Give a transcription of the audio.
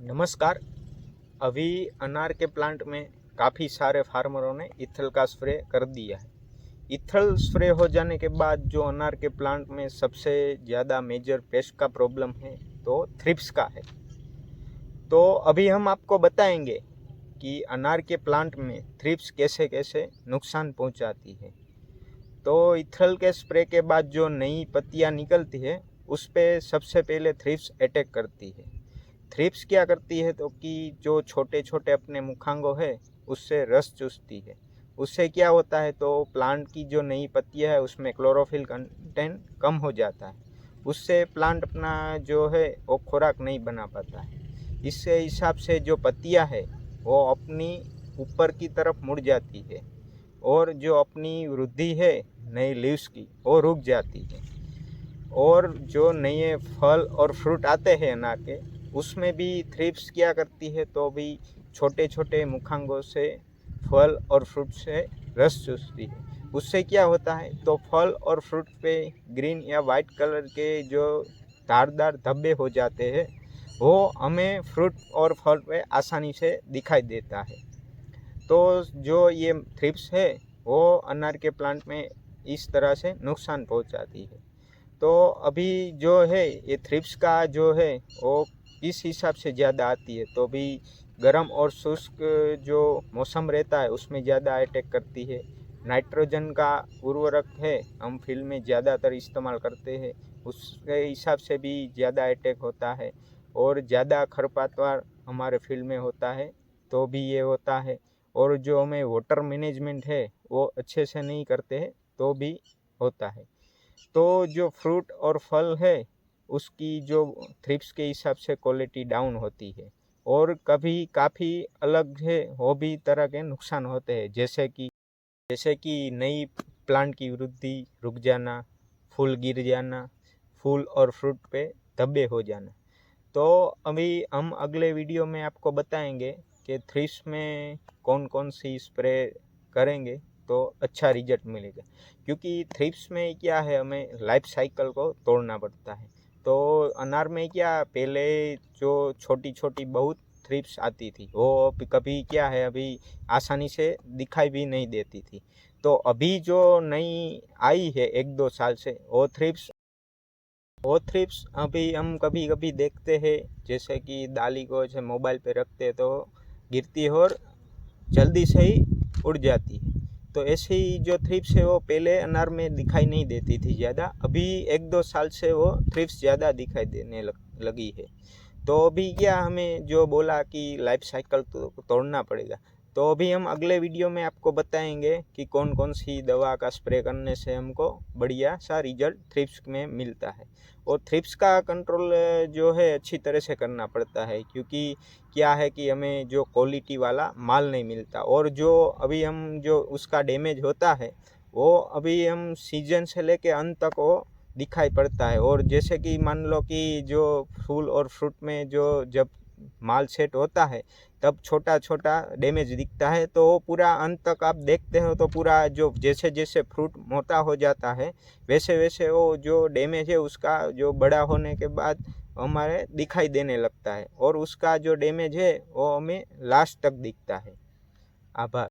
नमस्कार। अभी अनार के प्लांट में काफ़ी सारे फार्मरों ने इथल का स्प्रे कर दिया है। इथल स्प्रे हो जाने के बाद जो अनार के प्लांट में सबसे ज़्यादा मेजर पेस्ट का प्रॉब्लम है तो थ्रिप्स का है। तो अभी हम आपको बताएँगे कि अनार के प्लांट में थ्रिप्स कैसे कैसे नुकसान पहुंचाती है। तो इथल के स्प्रे के बाद जो नई पत्तियाँ निकलती है, उस पर सबसे पहले थ्रिप्स अटैक करती है। थ्रिप्स क्या करती है तो कि जो छोटे छोटे अपने मुखांगों है, उससे रस चूसती है। उससे क्या होता है तो प्लांट की जो नई पत्तियाँ है, उसमें क्लोरोफिल कंटेंट कम हो जाता है। उससे प्लांट अपना जो है, वो खुराक नहीं बना पाता है। इससे हिसाब से जो पत्तियाँ है, वो अपनी ऊपर की तरफ़ मुड़ जाती है और जो अपनी वृद्धि है, नई लीव्स की, वो रुक जाती है। और जो नए फल और फ्रूट आते हैं अनार के उसमें भी थ्रिप्स क्या करती है तो भी छोटे छोटे मुखांगों से फल और फ्रूट से रस चूसती है। उससे क्या होता है? तो फल और फ्रूट पे ग्रीन या वाइट कलर के जो धारदार धब्बे हो जाते हैं, वो हमें फ्रूट और फल पे आसानी से दिखाई देता है। तो जो ये थ्रिप्स है, वो अनार के प्लांट में इस तरह से नुकसान पहुंचाती है। तो अभी जो है, ये थ्रिप्स का जो है, वो किस हिसाब से ज़्यादा आती है तो भी गर्म और शुष्क जो मौसम रहता है, उसमें ज़्यादा अटैक करती है। नाइट्रोजन का उर्वरक है, हम फ़ील्ड में ज़्यादातर इस्तेमाल करते हैं। उसके हिसाब से भी ज़्यादा अटैक होता है और ज़्यादा खरपातवार हमारे फ़ील्ड में होता है तो भी ये होता है। और जो हमें वाटर मैनेजमेंट है, वो अच्छे से नहीं करते हैं तो भी होता है। तो जो फ्रूट और फल है उसकी जो थ्रिप्स के हिसाब से क्वालिटी डाउन होती है। और कभी काफ़ी अलग है वो भी तरह के नुकसान होते हैं, जैसे कि जैसे कि नई प्लांट की वृद्धि, रुक जाना, फूल गिर जाना, फूल और फ्रूट पे धब्बे हो जाना। तो अभी हम अगले वीडियो में आपको बताएँगे कि थ्रिप्स में कौन कौन सी स्प्रे करेंगे तो अच्छा रिज़ल्ट मिलेगा। क्योंकि थ्रिप्स में क्या है, हमें लाइफ साइकिल को तोड़ना पड़ता है। तो अनार में क्या पहले जो छोटी छोटी बहुत थ्रिप्स आती थी, वो कभी क्या है, अभी आसानी से दिखाई भी नहीं देती थी। तो अभी जो नई आई है एक दो साल से, वो थ्रिप्स वो थ्रिप्स अभी हम कभी कभी देखते हैं, जैसे कि दाली को जैसे मोबाइल पे रखते तो गिरती और जल्दी से ही उड़ जाती है। तो ऐसी जो थ्रिप्स है वो पहले अनार में दिखाई नहीं देती थी ज़्यादा। अभी एक दो साल से वो थ्रिप्स ज़्यादा दिखाई देने लग, लगी है। तो अभी क्या हमें जो बोला कि लाइफ साइकिल तो तोड़ना पड़ेगा। तो अभी हम अगले वीडियो में आपको बताएँगे कि कौन कौन सी दवा का स्प्रे करने से हमको बढ़िया सा रिज़ल्ट थ्रिप्स में मिलता है। और थ्रिप्स का कंट्रोल जो है, अच्छी तरह से करना पड़ता है, क्योंकि क्या है कि हमें जो क्वालिटी वाला माल नहीं मिलता। और जो अभी हम, जो उसका डैमेज होता है, वो अभी हम सीज़न से लेके अंत तक वो दिखाई पड़ता है। और जैसे कि मान लो कि जो फूल और फ्रूट में जो जब माल सेट होता है तब छोटा छोटा डैमेज दिखता है तो पूरा अंत तक आप देखते हो तो पूरा जो जैसे जैसे फ्रूट मोटा हो जाता है वैसे वैसे वो जो डैमेज है उसका जो बड़ा होने के बाद हमारे दिखाई देने लगता है और उसका जो डैमेज है वो हमें लास्ट तक दिखता है। आभार।